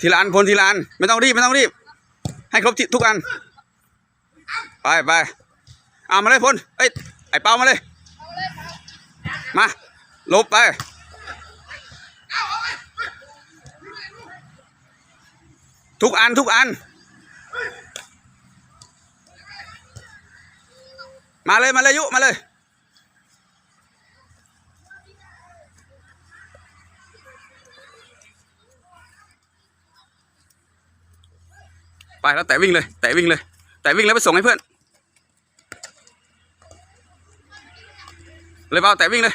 ทีละอันพลทีละอันไม่ต้องรีบไม่ต้องรีบ ให้ครบทุกอัน ไปไปเอามาเลยพลเอ้ยไอ้เปามาเลย มาลบไปทุกอันทุกอัน มาเลยมาเลยยุมาเลย ไปแล้วแต่วิ่งเลยแต่วิ่งเลยแต่วิ่งแล้วไปส่งให้เพื่อนเลยเปล่าแต่วิ่งเลย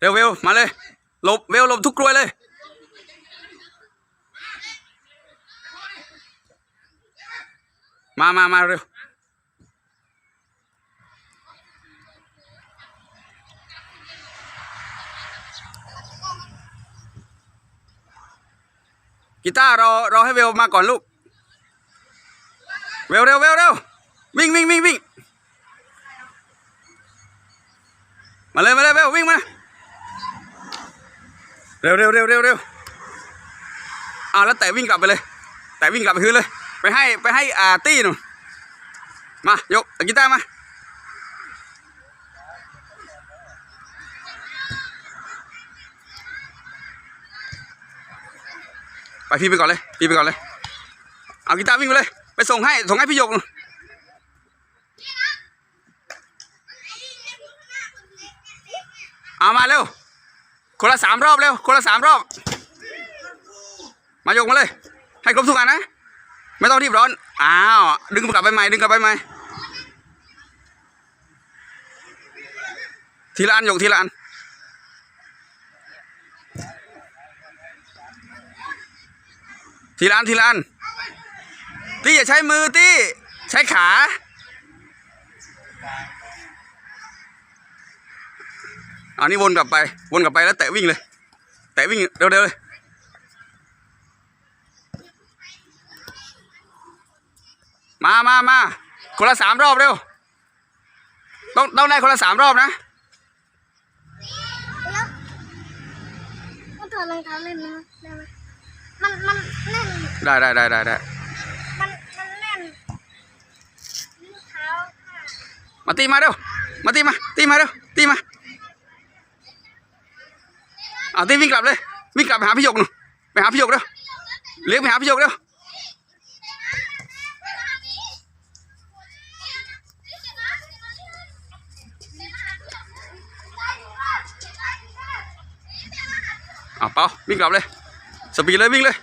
เร็วเวลมาเลย หลบเวลหลบทุกกลวยเลย มามามาเร็ว กีตาร์รอรอให้เวลมาก่อนลูก เวลเร็วเวลเร็ววิ่งวิ่งวิ่งวิ่งมาเลยมาเลยเวลวิ่งมา เร็วเร็วเร็วเร็วเร็วเอาแล้วแต่วิ่งกลับไปเลย แต่วิ่งกลับไปคืนเลย ไปให้ไปให้อ่าตี้หนูมายกกีตาร์มาไปพี่ไปก่อนเลย พี่ไปก่อนเลย เอากีตาร์วิ่งไปเลย ไปส่งให้ ส่งให้พี่ยกหนูเอามาเร็ว คนละสามรอบเร็ว คนละสามรอบ มายกมาเลย ให้ครบทุกอันนะ ไม่ต้องรีบร้อน อ้าว ดึงกลับไปใหม่ ดึงกลับไปใหม่ ทีละอันยกทีละอัน ทีละอันทีละอันตี้อย่าใช้มือตี้ ใช้ขา อันนี้วนกลับไป วนกลับไปแล้วแตะวิ่งเลย แตะวิ่งเร็วๆเลยมามามาคนละสามรอบเร็ว ต้องต้องได้คนละสามรอบนะแล้วมันถอดรองเท้าเล่นนะได้ไหมมันมันแน่นได้ได้ได้ได้ได้มันมันแน่นนิ้วเท้าค่ะมาตีมาเร็วมาตีมาตีมาเร็วตีมาเอาตีวิ่งกลับเลยวิ่งกลับไปหาพี่หยกหนูไปหาพี่หยกเร็วเลี้ยงไปหาพี่หยกเร็วเอาเปาวิ่งกลับเลยสปีดเลยวิ่งเลย